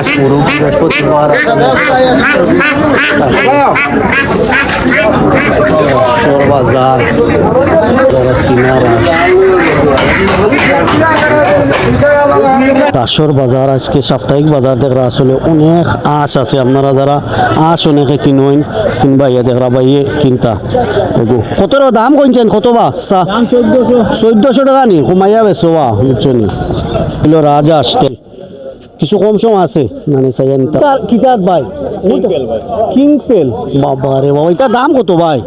আশ পুরো বৃহস্পতিবার। বাজার রাসর বাজার আজকে সাপ্তাহিক বাজার দেখরা আসলে অনেক আশ আছে। আপনারা যারা আশ অনেকে কিনুন কিনবা ইয়ে দেখরা বা ইয়ে কিনতা। কত দাম কইছেন কত বা চোদ্দশো। টাকা নি? কমাইয়া বেছো বা বুঝছ নি রাজা আসতে। কিছু কম সম আছে। মানে সাইয়ান কিতাব ভাই? কিং পেল বাবা রে বাবা এটা দাম কত ভাই?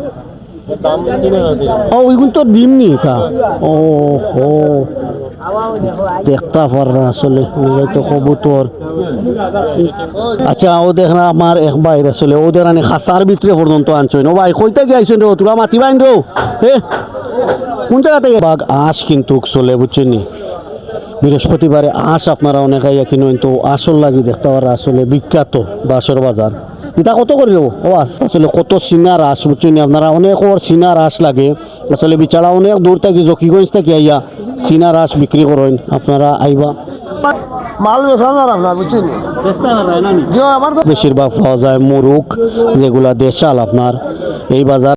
ও ওইগুলো তো ডিম নি এটা? ও হো দেখতা পার না আসলে তো কবুতর। আচ্ছা ও দেখ না আমার এক বাইর আসলে ওদের আনে খাসার ভিতরে পর্যন্ত আনছই ও ভাই কইতে গিয়েছেন রে তোরা মাতি বাইন রে হে? কোন জায়গা থেকে বাঘ আশ কিন্তু চলে বুঝছেন নি? বৃহস্পতিবারে আশ আপনারা অনেক আইয়া কিনুন তো আসল লাগি দেখতে পারা আসলে বিখ্যাত বাসর বাজার। এটা কত করে দেবো ও আস। আসলে কত সিনা রাস বুঝছেন আপনারা অনেক ওর সিনা রাস লাগে। আসলে বিচারা অনেক দূর থেকে জকিগঞ্জ থেকে আইয়া সিনা রাস বিক্রি করেন আপনারা আইবা। মাল আপনার বুঝছেন? বেশিরভাগ পাওয়া যায় মুরুক যেগুলা দেশাল আপনার। এই বাজার